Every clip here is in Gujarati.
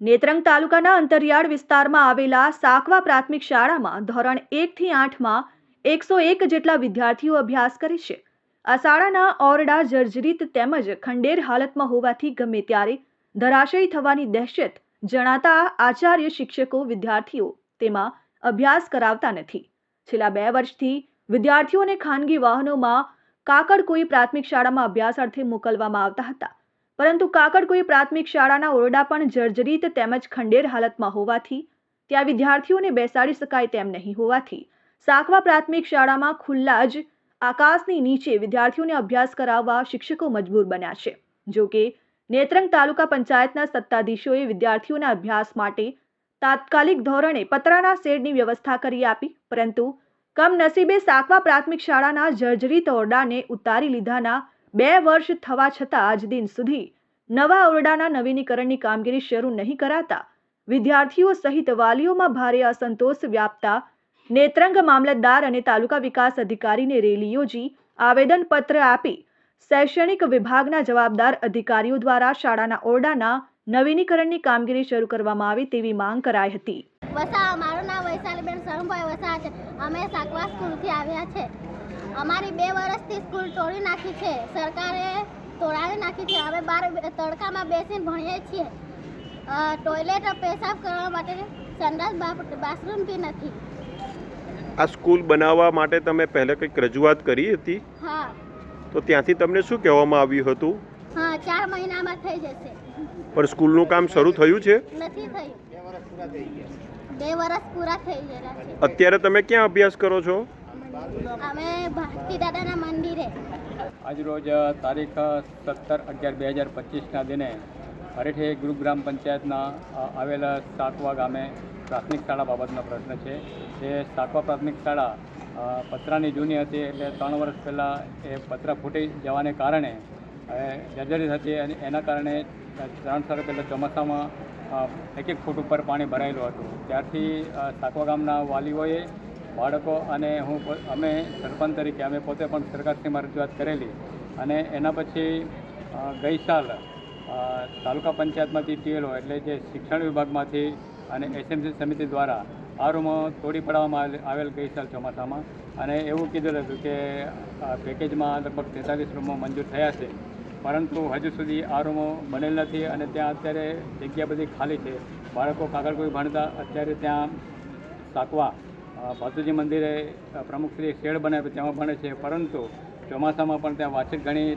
નેત્રંગ તાલુકાના અંતરિયાળ વિસ્તારમાં આવેલા સાકવા પ્રાથમિક શાળામાં ધોરણ એકથી આઠમાં એકસો એક જેટલા વિદ્યાર્થીઓ અભ્યાસ કરે છે. આ શાળાના ઓરડા જર્જરિત તેમજ ખંડેર હાલતમાં હોવાથી ગમે ત્યારે ધરાશયી થવાની દહેશત જણાતા આચાર્ય શિક્ષકો વિદ્યાર્થીઓ તેમાં અભ્યાસ કરાવતા નથી. છેલ્લા બે વર્ષથી વિદ્યાર્થીઓને ખાનગી વાહનોમાં કાકડકોઈ પ્રાથમિક શાળામાં અભ્યાસ અર્થે મોકલવામાં આવતા હતા. પરંતુ કાકડકુઈ પ્રાથમિક શાળાના ઓરડા પણ જર્જરિત તેમજ ખંડેર હાલતમાં હોવાથી ત્યાં વિદ્યાર્થીઓને બેસાડી શકાય તેમ નહીં હોવાથી સાકવા પ્રાથમિક શાળામાં ખુલ્લા જ આકાશની નીચે વિદ્યાર્થીઓને અભ્યાસ કરાવવા શિક્ષકો મજબૂર બન્યા છે. જો કે નેત્રંગ તાલુકા પંચાયતના સત્તાધીશોએ વિદ્યાર્થીઓના અભ્યાસ માટે તાત્કાલિક ધોરણે પતરાના શેડની વ્યવસ્થા કરી આપી, પરંતુ કમનસીબે સાકવા પ્રાથમિક શાળાના જર્જરિત ઓરડાને ઉતારી લીધાના બે વર્ષ થવા છતાં આજ દિન સુધી નવા ઓરડાના નવીનીકરણની કામગીરી શરૂ નહીં કરાતા વિદ્યાર્થીઓ સહિત વાલીઓમાં ભારે અસંતોષ વ્યાપતા નેત્રંગ મામલતદાર અને તાલુકા વિકાસ અધિકારીને રેલી યોજી આવેદનપત્ર આપી શૈક્ષણિક વિભાગના જવાબદાર અધિકારીઓ દ્વારા શાળાના ઓરડાના નવીનીકરણની કામગીરી શરૂ કરવામાં આવે તેવી માંગ કરાઈ હતી. વસા મારું નામ વૈશાલીબેન શરણભાઈ વસા છે. અમે સાકવા સ્કૂલથી આવ્યા છે. અમારી બે વર્ષથી સ્કૂલ તોડી નાખી છે. સરકારે તોડાવી નાખી છે. અમે બાર તડકામાં બેસીને ભણીએ છીએ. ટોયલેટ પેશાબ કરવા માટે સંડાસ બાથરૂમ બી નથી. આ સ્કૂલ બનાવવા માટે તમે પહેલાં કંઈક રજૂઆત કરી હતી? હા. તો ત્યાંથી તમને શું કહેવામાં આવ્યું હતું? હા ચાર મહિનામાં થઈ જશે. પણ સ્કૂલનું કામ શરૂ થયું છે? નથી થયું. બે વર્ષ પૂરા થઈ ગયા છે. અત્યારે તમે ક્યાં અભ્યાસ કરો છો? અમે ભારતી દાદાના મંદિરે. આજરોજ તારીખ સત્તર અગિયાર બે હજાર પચીસના દિને હરેઠે ગુરુગ્રામ પંચાયતના આવેલા સાતવા ગામે પ્રાથમિક શાળા બાબતનો પ્રશ્ન છે. એ સાતવા પ્રાથમિક શાળા પતરાની જૂની હતી એટલે ત્રણ વર્ષ પહેલાં એ પતરા ફૂટી જવાને કારણે જર્જરી હતી અને એના કારણે ત્રણ સાલ પહેલાં ચોમાસામાં એક એક ફૂટ ઉપર પાણી ભરાયેલું હતું. ત્યારથી સાકવા ગામના વાલીઓએ, બાળકો અને હું અમે સરપંચ તરીકે, અમે પોતે પણ સરકારશ્રીમાં રજૂઆત કરેલી. અને એના પછી ગઈ સાલ તાલુકા પંચાયતમાંથી ટીએલઓ એટલે જે શિક્ષણ વિભાગમાંથી અને એસએમસી સમિતિ દ્વારા આ રૂમો તોડી પાડવામાં આવેલ- ગઈ સાલ ચોમાસામાં. અને એવું કીધેલું હતું કે પેકેજમાં લગભગ તેતાલીસ રૂમો મંજૂર થયા છે. પરંતુ હજુ સુધી આ રૂમો બનેલ નથી અને ત્યાં અત્યારે જગ્યા બધી ખાલી છે. બાળકો કાગળ કોઈ ભણતા, અત્યારે ત્યાં સાકવા ભાતુજી મંદિરે પ્રમુખશ્રી શેડ બનાવ્યો તેમાં ભણે છે. પરંતુ ચોમાસામાં પણ ત્યાં વાછીટ ઘણી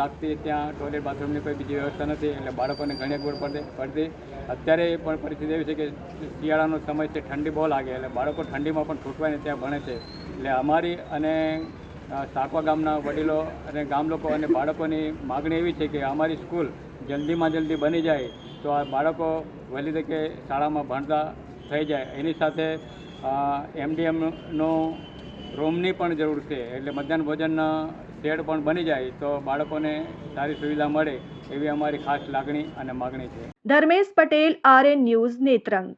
લાગતી ત્યાં ટોયલેટ બાથરૂમની કોઈ બીજી વ્યવસ્થા નથી એટલે બાળકોને ઘણી અગવડ પડતી. અત્યારે પણ પરિસ્થિતિ એવી છે કે શિયાળાનો સમય છે, ઠંડી બહુ લાગે એટલે બાળકો ઠંડીમાં પણ છૂટવાઈને ત્યાં ભણે છે. એટલે અમારી અને સાકવા ગામના વડીલો અને ગામ લોકો અને બાળકોની માગણી એવી છે કે અમારી સ્કૂલ જલ્દીમાં જલ્દી બની જાય તો આ બાળકો વહેલી તકે શાળામાં ભણતા થઈ જાય. એની સાથે એમડીએમનો રૂમની પણ જરૂર છે એટલે મધ્યાહન ભોજનના શેડ પણ બની જાય તો બાળકોને સારી સુવિધા મળે એવી અમારી ખાસ લાગણી અને માગણી છે. Dharmesh Patel, RN news, Netrang.